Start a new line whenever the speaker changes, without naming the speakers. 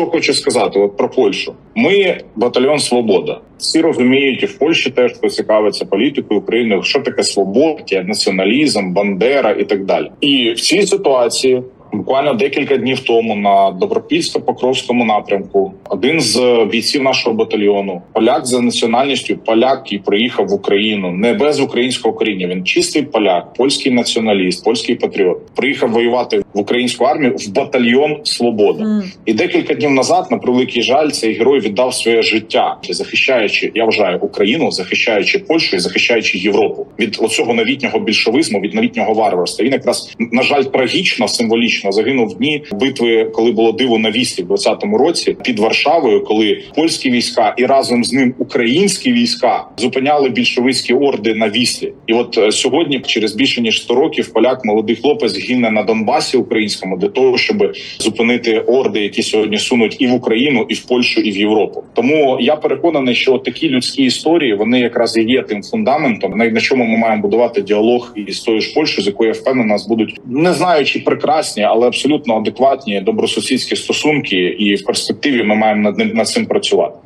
що хочу сказати, от про Польщу. Ми батальйон Свобода. Всі розуміють, і в Польщі теж хто цікавиться політикою України, що таке свобода, націоналізм, бандера і так далі. І в цій ситуації. Буквально декілька днів тому на Добропільсько-Покровському напрямку один з бійців нашого батальйону, поляк за національністю, поляк, який приїхав в Україну не без українського коріння. Він чистий поляк, польський націоналіст, польський патріот. Приїхав воювати в українську армію в батальйон Свобода.
М.
І декілька днів назад, на превеликий жаль, цей герой віддав своє життя, захищаючи, я вважаю, Україну, захищаючи Польщу і захищаючи Європу від оцього новітнього більшовизму, від новітнього варварства. Він якраз на жаль трагічно, символічно загинув в дні битви, коли було диво на Віслі в 20-му році під Варшавою, коли польські війська і разом з ним українські війська зупиняли більшовицькі орди на Віслі. І от е, сьогодні, через більше ніж 100 років, поляк молодий хлопець гине на Донбасі українському для того, щоб зупинити орди, які сьогодні сунуть і в Україну, і в Польщу, і в Європу. Тому я переконаний, що такі людські історії вони якраз і є тим фундаментом, на, чому ми маємо будувати діалог із тою ж Польщею, з якою я впевнений, нас будуть не знаю, чи прекрасні, але абсолютно адекватні добросусідські стосунки, і в перспективі ми маємо над ним над цим працювати.